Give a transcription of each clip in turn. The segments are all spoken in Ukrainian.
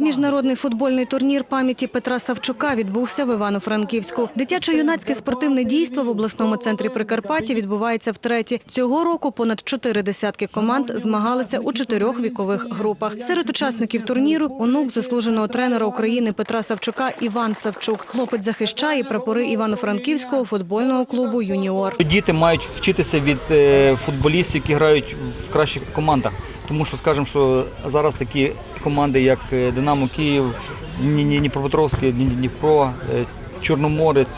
Міжнародний футбольний турнір пам'яті Петра Савчука відбувся в Івано-Франківську. Дитячо-юнацьке спортивне дійство в обласному центрі Прикарпаття відбувається втретє. Цього року понад чотири десятки команд змагалися у чотирьох вікових групах. Серед учасників турніру онук заслуженого тренера України Петра Савчука Іван Савчук. Хлопець захищає прапори Івано-Франківського футбольного клубу Юніор. Діти мають вчитися від е, футболістів, які грають в кращих командах. Тому що, скажімо, що зараз такі команди, як е, Динамо Київ, Дні- Дні- Дніпропетровський, Дні- Дніпро, е, Чорноморець,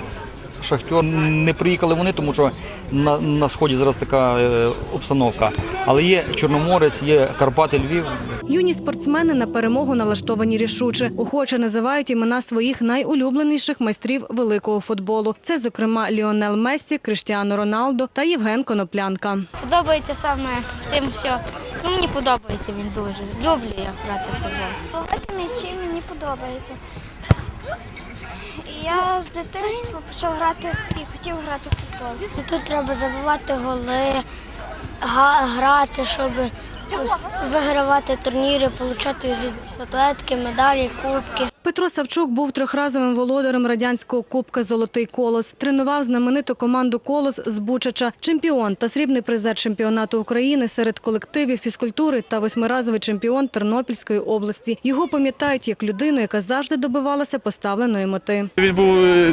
Шахтер, не приїхали вони, тому що на, на сході зараз така е, обстановка. Але є Чорноморець, є Карпати, Львів. Юні спортсмени на перемогу налаштовані рішуче. Охоче називають імена своїх найулюбленіших майстрів великого футболу. Це, зокрема, Ліонел Мессі, Криштіано Роналдо та Євген Коноплянка. Подобається саме тим, що ну, мені подобається він дуже. Люблю я грати в футбол. Великі м'ячі мені подобається. Я з дитинства почав грати і хотів грати в футбол. Ну, Тут треба забивати голи, грати, щоб вигравати турніри, отримати статуетки, медалі, кубки. Петро Савчук був трьохразовим володарем радянського кубка Золотий колос. Тренував знамениту команду Колос з Бучача, чемпіон та срібний призер чемпіонату України серед колективів фізкультури та восьмиразовий чемпіон Тернопільської області. Його пам'ятають як людину, яка завжди добивалася поставленої мети. Він був е,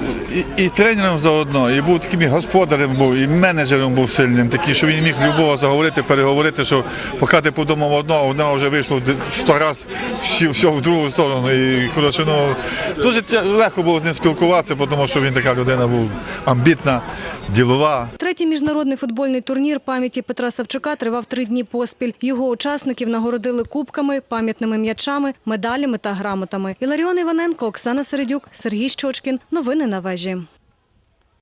і, тренером заодно, і був таким і господарем, був, і менеджером був сильним, такий, що він міг любого заговорити, переговорити, що поки ти подумав одного, одного вже вийшло сто разів все, все в другу сторону. І коротше, ну дуже легко було з ним спілкуватися, тому що він така людина був амбітна, ділова. Третій міжнародний футбольний турнір пам'яті Петра Савчука тривав три дні поспіль. Його учасників нагородили кубками, пам'ятними м'ячами, медалями та грамотами. Іларіон Іваненко, Оксана Середюк, Сергій Щочкін. Новини на вежі.